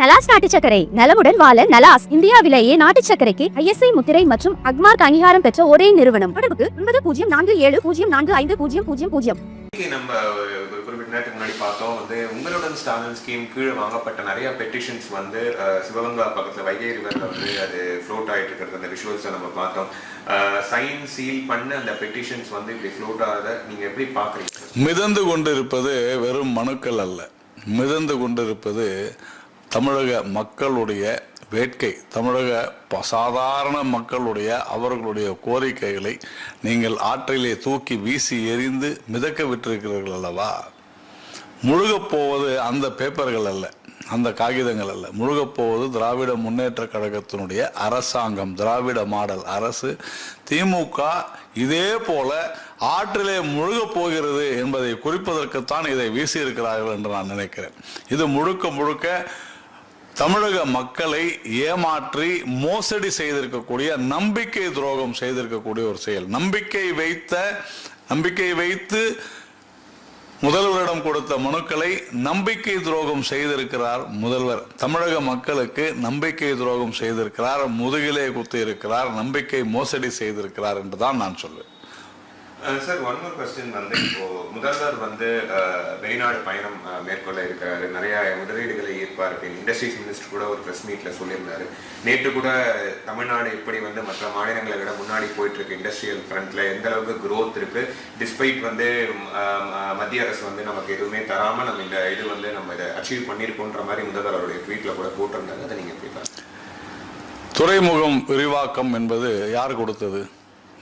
நலாஸ் நாட்டு சர்க்கரை நலமுடன் வாழ நலாஸ் இந்தியாவிலேயே நாட்டு சர்க்கரைக்கு ஐஎஸ்ஐ முத்திரை மற்றும் அக்மார்க் அங்கீகாரம் பெற்ற ஒரே நிறுவனம். தொடர்புக்கு ஒன்பது பூஜ்ஜியம் நான்கு ஏழு பூஜ்ஜியம் நான்கு ஐந்து பூஜ்ஜியம் பூஜ்ஜியம் பூஜ்ஜியம். நம்ம ஒரு குறிப்பிட்ட நேரத்துக்கு முன்னாடி பார்த்தோம் வந்து உங்களுடன் ஸ்டாலின் ஸ்கீம் கீழ் வாங்கப்பட்ட நிறைய பெட்டிஷன்ஸ் வந்து சிவகங்கா பக்கத்துல வைகை ரிவர்ல வந்து அது ஃப்ளோட் ஆயிட்டு இருக்கிறது அந்த விஷுவல்ஸை நம்ம பார்த்தோம். சைன் சீல் பண்ண அந்த பெட்டிஷன்ஸ் வந்து இப்படி ஃப்ளோட் ஆகாத நீங்க எப்படி பாக்குறீங்க மிதந்து கொண்டிருப்பது வெறும் மனுக்கள் அல்ல. மிதந்து கொண்டிருப்பது தமிழக மக்களுடைய வேட்கை தமிழக ப- சாதாரண மக்களுடைய அவர்களுடைய கோரிக்கைகளை நீங்கள் ஆற்றிலே தூக்கி வீசி எறிந்து மிதக்க விட்டிருக்கிறீர்கள் அல்லவா? முழுகப்போவது அந்த பேப்பர்கள் அல்ல அந்த காகிதங்கள் அல்ல. முழுகப்போவது திராவிட முன்னேற்ற கழகத்தினுடைய அரசாங்கம் திராவிட மாடல் அரசு. திமுக இதே போல ஆற்றிலே முழுகப் போகிறது என்பதை குறிப்பதற்குத்தான் இதை வீசியிருக்கிறார்கள் என்று நான் நினைக்கிறேன். இது முழுக்க முழுக்க தமிழக மக்களை ஏமாற்றி மோசடி செய்திருக்கக்கூடிய நம்பிக்கை துரோகம் செய்திருக்கக்கூடிய ஒரு செயல். நம்பிக்கை வைத்த நம்பிக்கை வைத்து முதல்வரிடம் கொடுத்த மனுக்களை நம்பிக்கை துரோகம் செய்திருக்கிறார் முதல்வர். தமிழக மக்களுக்கு நம்பிக்கை துரோகம் செய்திருக்கிறார் முதுகிலே குத்தி இருக்கிறார் நம்பிக்கை மோசடி செய்திருக்கிறார் என்றுதான் நான் சொல்வேன். சார் ஒன் ஒரு கொஸ்டின் வந்து இப்போ முதல்வர் வந்து வெளிநாடு பயணம் மேற்கொள்ள இருக்கிறாரு நிறைய முதலீடுகளை ஈர்ப்பார் அப்படின்னு இண்டஸ்ட்ரீஸ் மினிஸ்டர் கூட ஒரு ப்ரெஸ் மீட்ல சொல்லியிருந்தாரு. நேற்று கூட தமிழ்நாடு எப்படி வந்து மற்ற மாநிலங்களை விட முன்னாடி போயிட்டு இருக்கு இண்டஸ்ட்ரியல் ஃப்ரண்ட்ல எந்த அளவுக்கு க்ரோத் இருக்கு? டிஸ்பைட் வந்து மத்திய அரசு வந்து நமக்கு எதுவுமே தராம நம்ம இந்த இது வந்து நம்ம இதை அச்சீவ் பண்ணியிருக்கோன்ற மாதிரி முதல்வர் அவருடைய ட்வீட்ல கூட போட்டிருந்தாங்க அதை நீங்க எப்படி துறைமுகம் விரிவாக்கம் என்பது யார் கொடுத்தது?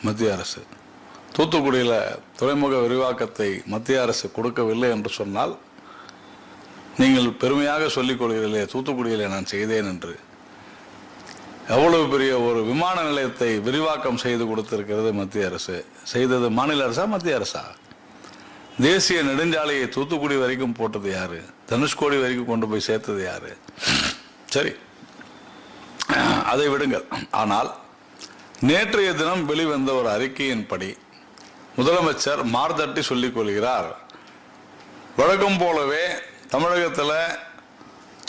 மத்திய அரசு. தூத்துக்குடியில் துறைமுக விரிவாக்கத்தை மத்திய அரசு கொடுக்கவில்லை என்று சொன்னால் நீங்கள் பெருமையாக சொல்லிக் கொள்கிறீர்களே தூத்துக்குடியில் நான் செய்தேன் என்று. எவ்வளவு பெரிய ஒரு விமான நிலையத்தை விரிவாக்கம் செய்து கொடுத்திருக்கிறது மத்திய அரசு. செய்தது மாநில அரசா மத்திய அரசா? தேசிய நெடுஞ்சாலையை தூத்துக்குடி வரைக்கும் போட்டது யாரு? தனுஷ்கோடி வரைக்கும் கொண்டு போய் சேர்த்தது யாரு? சரி. அதை விடுங்கள். ஆனால் நேற்றைய தினம் வெளிவந்த ஒரு அறிக்கையின்படி முதலமைச்சர் மார்தட்டி சொல்லிக் கொள்கிறார். வழக்கம் போலவே தமிழகத்தில்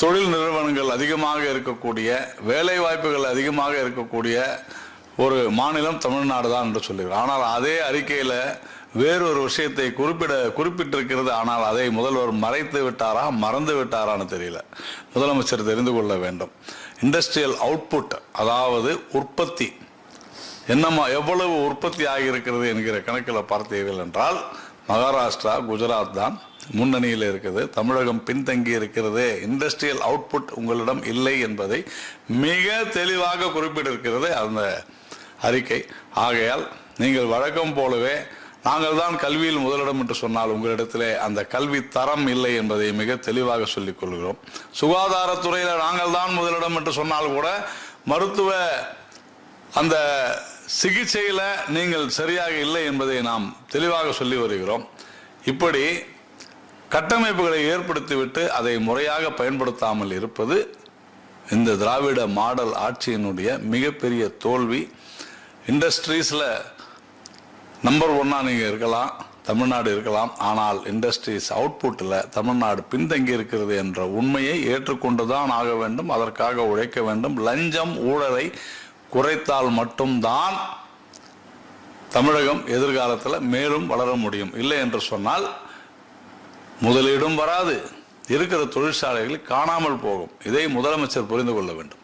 தொழில் நிறுவனங்கள் அதிகமாக இருக்கக்கூடிய வேலை வாய்ப்புகள் அதிகமாக இருக்கக்கூடிய ஒரு மாநிலம் தமிழ்நாடு தான் என்று சொல்லுகிறார். ஆனால் அதே அறிக்கையில் வேறொரு விஷயத்தை குறிப்பிட குறிப்பிட்டிருக்கிறது. ஆனால் அதை முதல்வர் மறைத்து விட்டாரா மறந்து விட்டாரான்னு தெரியல. முதலமைச்சர் தெரிந்து கொள்ள வேண்டும். இண்டஸ்ட்ரியல் அவுட்புட் அதாவது உற்பத்தி என்னம்மா எவ்வளவு உற்பத்தி ஆகியிருக்கிறது என்கிற கணக்கில் பார்த்தீர்கள் என்றால் மகாராஷ்டிரா குஜராத் தான் முன்னணியில் இருக்குது. தமிழகம் பின்தங்கி இருக்கிறது. இண்டஸ்ட்ரியல் அவுட்புட் உங்களிடம் இல்லை என்பதை மிக தெளிவாக குறிப்பிட்டிருக்கிறது அந்த அறிக்கை. ஆகையால் நீங்கள் வழக்கம் போலவே நாங்கள் தான் கல்வியில் முதலிடம் என்று சொன்னால் உங்களிடத்திலே அந்த கல்வி தரம் இல்லை என்பதை மிக தெளிவாக சொல்லிக் கொள்கிறோம். சுகாதாரத்துறையில் நாங்கள் தான் முதலிடம் என்று சொன்னால் கூட மருத்துவ அந்த சிகிச்சையில் நீங்கள் சரியாக இல்லை என்பதை நாம் தெளிவாக சொல்லி வருகிறோம். இப்படி கட்டமைப்புகளை ஏற்படுத்திவிட்டு அதை முறையாக பயன்படுத்தாமல் இருப்பது இந்த திராவிட மாடல் ஆட்சியினுடைய மிகப்பெரிய தோல்வி. இண்டஸ்ட்ரீஸில் நம்பர் ஒன்னாக நீங்கள் இருக்கலாம் தமிழ்நாடு இருக்கலாம். ஆனால் இண்டஸ்ட்ரீஸ் அவுட்புட்டில் தமிழ்நாடு பின்தங்கி இருக்கிறது என்ற உண்மையை ஏற்றுக்கொண்டு தான் ஆக வேண்டும் அதற்காக உழைக்க வேண்டும். லஞ்சம் ஊழலை குறைத்தால் மட்டும்தான் தமிழகம் எதிர்காலத்தில் மேலும் வளர முடியும். இல்லை என்று சொன்னால் முதலீடும் வராது. இருக்கிற தொழிற்சாலைகள் காணாமல் போகும். இதை முதலமைச்சர் புரிந்து கொள்ள வேண்டும்.